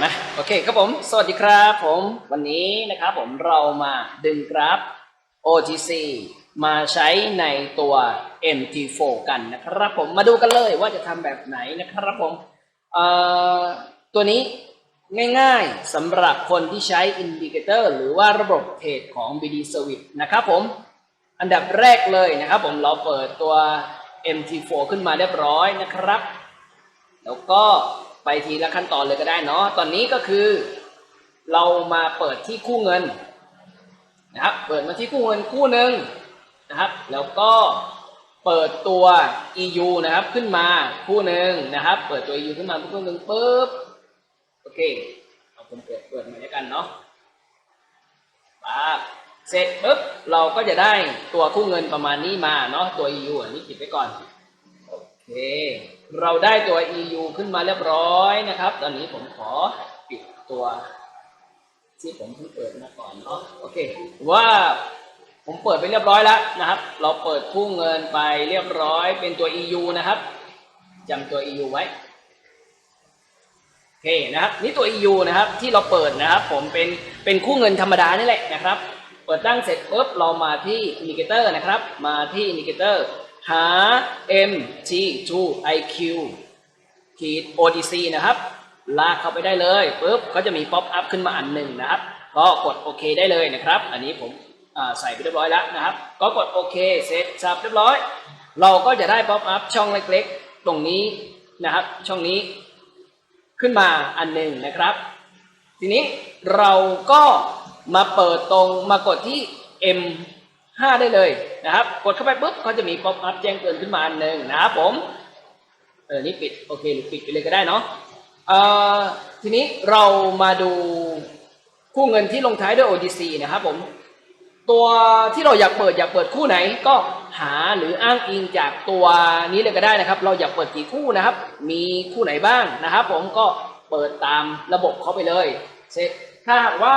มาโอเคครับผม สวัสดีครับผม วันนี้นะครับผมเรามาดึงกราฟ OTC มาใช้ในตัว MT4 กันนะครับผมมาดูกันเลยว่าจะทำแบบไหนนะครับผมตัวนี้ง่ายๆสำหรับคนที่ใช้อินดิเคเตอร์หรือว่าระบบเทรดของ BD Service นะครับผม อันดับแรกเลยนะครับผมเราเปิดตัว MT4 ขึ้นมาเรียบร้อยนะครับ แล้วก็ ไปทีละขั้นตอนเลยก็ได้เนาะ ตอนนี้ก็คือเรามาเปิดที่คู่เงินนะครับ เปิดมาที่คู่เงินคู่หนึ่งนะครับ แล้วก็เปิดตัว EU นะครับขึ้นมาคู่หนึ่งนะครับ เปิดตัว EU ขึ้นมาคู่หนึ่งปุ๊บ โอเค เอาผมเปิดเปิดมาแล้วกันเนาะปั๊บเสร็จปุ๊บเราก็จะได้ตัวคู่เงินประมาณนี้มาเนาะตัว EU อันนี้ปิดไว้ก่อน โอเค เราได้ตัว EU ขึ้นมาเรียบร้อยนะครับ ตอนนี้ผมขอปิดตัวที่ผมเพิ่งเปิดมาก่อนเนาะโอเคว่าผมเปิดไปเรียบร้อยแล้วนะครับ เราเปิดคู่เงินไปเรียบร้อยเป็นตัว EU นะครับจำตัว EU ไว้โอเคนะครับนี่ตัว EU นะครับที่เราเปิดนะครับ ผมเป็นเป็นคู่เงินธรรมดานี่แหละนะครับ เปิดตั้งเสร็จปุ๊บเรามาที่อินดิเคเตอร์นะครับ มาที่อินดิเคเตอร์ หา MT2 IQ ขีด ODC นะครับ ลากเข้าไปได้เลยปุ๊บก็จะมีป๊อปอัพขึ้นมาอันหนึ่งนะครับ ก็กดโอเคได้เลยนะครับ อันนี้ผมใส่ไปเรียบร้อยแล้วนะครับ ก็กดโอเคเสร็จสับเรียบร้อย เราก็จะได้ป๊อปอัพช่องเล็กๆ ตรงนี้นะครับ ช่องนี้ขึ้นมาอันหนึ่งนะครับ ทีนี้เราก็มาเปิดตรงมากดที่ M 5 ได้เลยนะครับ กดเข้าไปปุ๊บเขาจะมีป๊อปอัพแจ้งเตือนขึ้นมาอันหนึ่งนะครับผมเออนี่ปิดโอเคหรือปิดไปเลยก็ได้เนาะเอ่อทีนี้เรามาดูคู่เงินที่ลงท้ายด้วย ODC นะครับผมตัวที่เราอยากเปิดอยากเปิดคู่ไหนก็หาหรืออ้างอิงจากตัวนี้เลยก็ได้นะครับ เราอยากเปิดกี่คู่นะครับ มีคู่ไหนบ้างนะครับ ผมก็เปิดตามระบบเขาไปเลยเสร็จถ้าหากว่า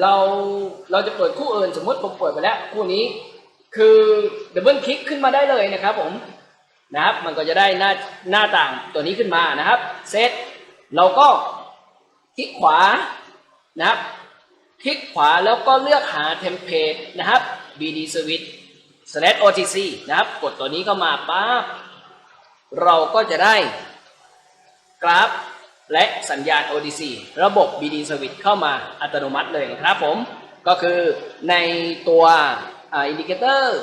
เราเราจะเปิดคู่อื่นสมมติผมเปิดไปแล้วคู่นี้คือดับเบิลคลิกขึ้นมาได้เลยนะครับผมนะครับมันก็จะได้หน้าหน้าต่างตัวนี้ขึ้นมานะครับเสร็จเราก็คลิกขวานะครับคลิกขวาแล้วก็เลือกหาเทมเพลตนะครับ BD Service slash OTC นะครับ กดตัวนี้เข้ามาปั๊บเราก็จะได้กราฟ และสัญญาณ OTC ระบบ BD Service เข้ามาอัตโนมัติเลยนะครับผม ก็คือในตัวอินดิเคเตอร์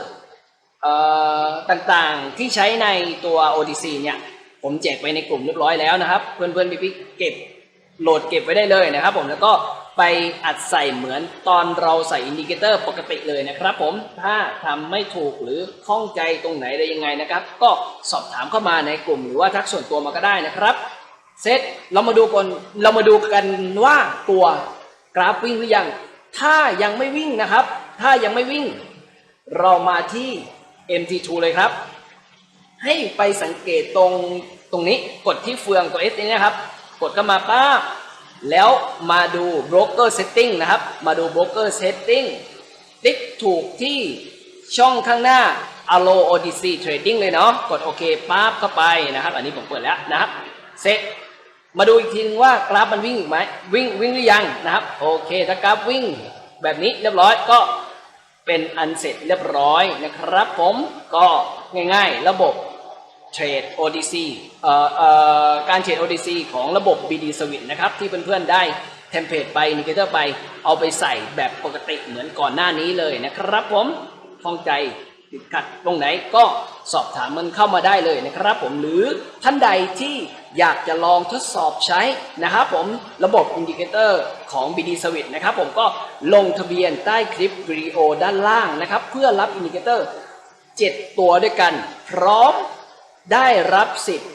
ต่างๆที่ใช้ในตัว OTC เนี่ย ผมแจกไปในกลุ่มเรียบร้อยแล้วนะครับ เพื่อนๆพี่ๆเก็บโหลดเก็บไว้ได้เลยนะครับผมแล้วก็ไปอัดใส่เหมือนตอนเราใส่อินดิเคเตอร์ปกติเลยนะครับผมถ้าทำไม่ถูกหรือข้องใจตรงไหนอะไรยังไงนะครับ ก็สอบถามเข้ามาในกลุ่มหรือว่าทักส่วนตัวมาก็ได้นะครับ เซตเรามาดูกันเรามาดูกันว่าตัวกราฟวิ่งหรือยัง ถ้ายังไม่วิ่งนะครับ ถ้ายังไม่วิ่ง เรามาที่ MT2 เลยครับ ให้ไปสังเกตตรงตรงนี้กดที่เฟืองตัว S นี้นะครับ กดเข้ามาป้าบแล้วมาดู broker setting นะครับ มาดู broker setting ติ๊กถูกที่ช่องข้างหน้า allo ODC trading เลยเนาะกดโอเคปั๊บเข้าไปนะครับ อันนี้ผมเปิดแล้วนะครับเสร็จ มาดูอีกทีนึงว่ากราฟมันวิ่งอีกไหมวิ่งวิ่งหรือยังนะครับ โอเค ถ้ากราฟวิ่งแบบนี้เรียบร้อยก็เป็นอันเสร็จเรียบร้อยนะครับ ผมก็ง่ายๆ ระบบเทรด ODC เอ่อเอ่อการเทรด ODC ของระบบ BD Service นะครับ ที่เพื่อนๆได้เทมเพลตไปนิเคเตอร์ไปเอาไปใส่แบบปกติเหมือนก่อนหน้านี้เลยนะครับผมข้องใจติดขัดตรงไหนก็สอบถามมันเข้ามาได้เลยนะครับผมหรือท่านใดที่ อยากจะลองทดสอบใช้นะครับผมระบบอินดิเคเตอร์ของ BD Service นะครับผมก็ลงทะเบียนใต้คลิปวิดีโอด้านล่างนะครับ เพื่อรับอินดิเคเตอร์ 7 ตัวด้วยกัน พร้อมได้รับสิทธิ์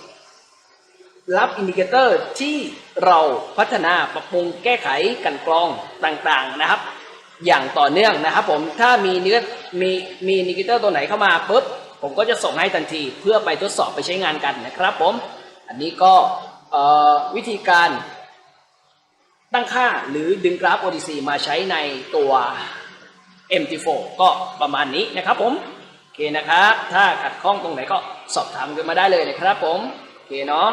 รับอินดิเคเตอร์ที่เราพัฒนาปรับปรุงแก้ไขกันกรองต่างๆนะครับ อย่างต่อเนื่องนะครับผมถ้ามีเนื้อมีมีอินดิเคเตอร์ตัวไหนเข้ามาปุ๊บผมก็จะส่งให้ทันทีเพื่อไปทดสอบไปใช้งานกันนะครับผม อันนี้ก็วิธีการตั้งค่าหรือดึงกราฟ ODC มาใช้ในตัว MT4 ก็ประมาณนี้นะครับผมโอเคนะครับ ถ้าขัดข้องตรงไหนก็สอบถามกันมาได้เลยนะครับผมโอเคเนาะ